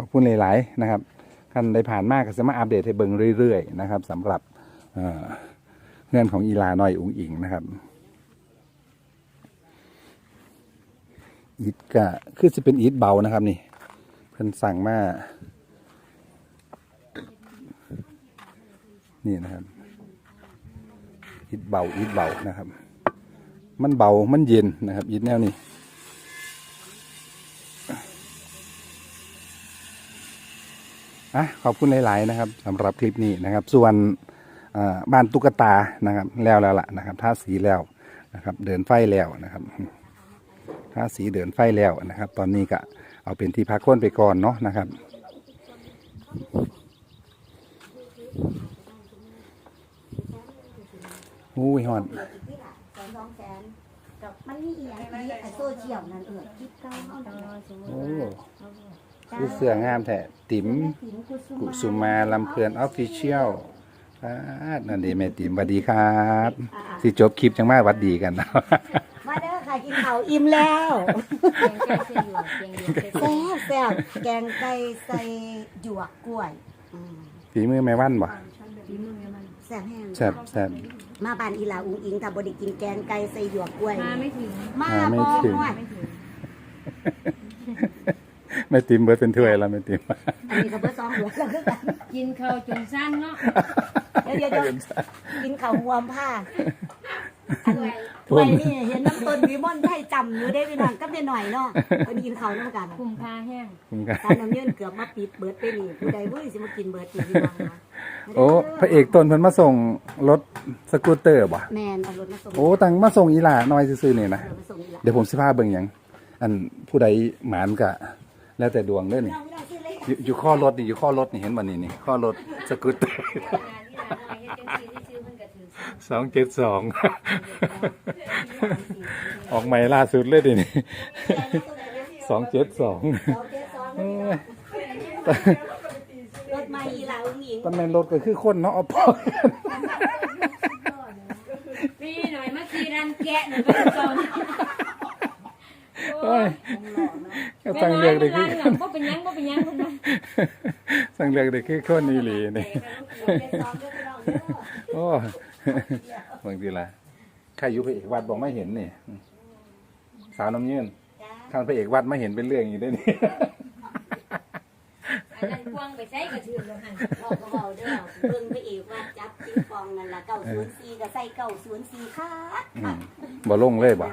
ขอบคุณหลายๆนะครับท่านได้ผ่านมากก็จะมาอัปเดตให้เบิ่งเรื่อยๆนะครับสำหรับเงื่อนของอีลาน้อยอุงอิงนะครับอีทก็คือจะเป็นอีทเบานะครับนี่เพิ่นสั่งมานี่นะครับอีทเบาอีทเบานะครับ มันเบามันเย็นนะครับอีทแนวนี้ อะขอบคุณหลาย ๆ นะครับสำหรับคลิปนี้นะครับ ส่วนเอ่อบ้านตุ๊กตานะครับ แล้วแล้วล่ะนะครับท่าสีแล้วนะครับ เดินไฟแล้วนะครับท่าสีเดินไฟแล้วนะครับ ตอนนี้ก็เอาเป็นที่พักคนไปก่อนเนาะนะครับอุ้ยฮอนสองสองแสนกับมันมีอีหยังที่ไอ้โซเชียลนั่นเออคิดเก้าเท่านั้นโอ้ คือเสื้องามแท้ติ๋มติ๋มกุสุกุสุมาลำเพลินออฟฟิเชียลนั่นดีแม่ติ๋มสวัสดีครับสิจบคลิปจังมาหวัดดีกันนะมาเด้อค่ะกินข้าวอิ่มแล้วแกงไก่เส้นหยวกแกงหยวกเส้นแซ่บแซ่บแกงไก่ใส่หยวกกล้วยอืมฝีมือแม่วันบ่ฝีมือแม่มันแซ่บแห้งแซ่บแซ่บมาบ้านอีหลาอุ้งอิงถ้าบ่ได้กินแกงไก่ใส่หยวกกล้วยมาไม่ถึงมามาไม่บ่ถึงฮอด ไม่ถึงแม่ติ๋มเบิดเป็นถ้วยแล้วแม่ติ๋มอันนี้ก็เบ่สองหัวแล้วคือกันกินข้าวจนสั้นเนาะเดี๋ยวเดี๋ยวเดี๋ยวกินข้าวหวมผ้าอันถ้วยนี่เห็นน้ำต้นวิมลไทยจำอยู่ได้พี่น้องกับได้หน่อยเนาะเพิ่นกินข้าวนำกันคุมพาแห้งคุณครับตามน้ำยืนเกือบมาปิดเบิดไปนี่ผู้ใดผู้สิมากินเบิดอยู่พี่น้องนะโอ้พระเอกต้นเพิ่นมาส่งรถสกูตเตอร์บ่แมนเอารถมาส่งโอ้ตังมาส่งอีหล่าน้อยซื่อๆนี่นะเอามาส่งอีหลาเดี๋ยวผมสิพาเบิ่งหยังอันผู้ใดหมานกะ แล้วแต่ดวงเด้อนี่เราเราซื้อเลยอยู่อยู่ข้อรถนี่อยู่ข้อรถนี่เห็นบ่นี่นี่ข้อรถสกูตเตอร์สองเจ็ดสองออกใหม่ล่าสุดเลยดินี่สองเจ็ดสองเราเจ๊ซ้อนเลยรถมาอีหลาอุ้งอิงตำแหน่งรถก็คือคนเนาะเอาพ่อพี่หน่อยมาขี่รันแกะหน่อยเป็นจอนโอ้ยก็แม่ สั่งน้อเลืยอกมัได้นคืรัอนหลังบ่เป็นหยังบ่เป็นหยังคนนั้นสั่งเลือกได้คือคนอีหลีนี่เจ๊ซ้อนก็ไปลองเด้อโอ้บางทีละใครอยู่พระเอกวัดบอกไม่เห็นนี่สาวน้ำยืนจ้าทางพระเอกวัดไม่เห็นเป็นเรื่องอยู่ได้นี่อันนั้นควงไปใส่กระเทือนแล้วหันเราก็บอกเด้อเบิ่งไปเอกว่าจับปิงปองนั่นล่ะ904ก็ใส่904ค่ะอืมบ่ลงเลยบ่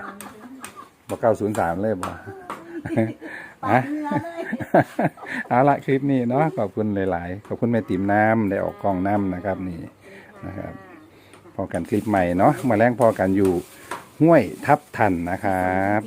บ่เก้าศูนย์สามเลยบ่อออะก เหงื่อเลยเอาละคลิปนี้เนาะขอบคุณหลายๆ ขอบคุณแม่ติ๋มน้ำได้ออกกล้องน้ำนะครับนี่นะครับ พอกันคลิปใหม่เนาะมาแรงพอกันอยู่ห้วยทับทันนะครับ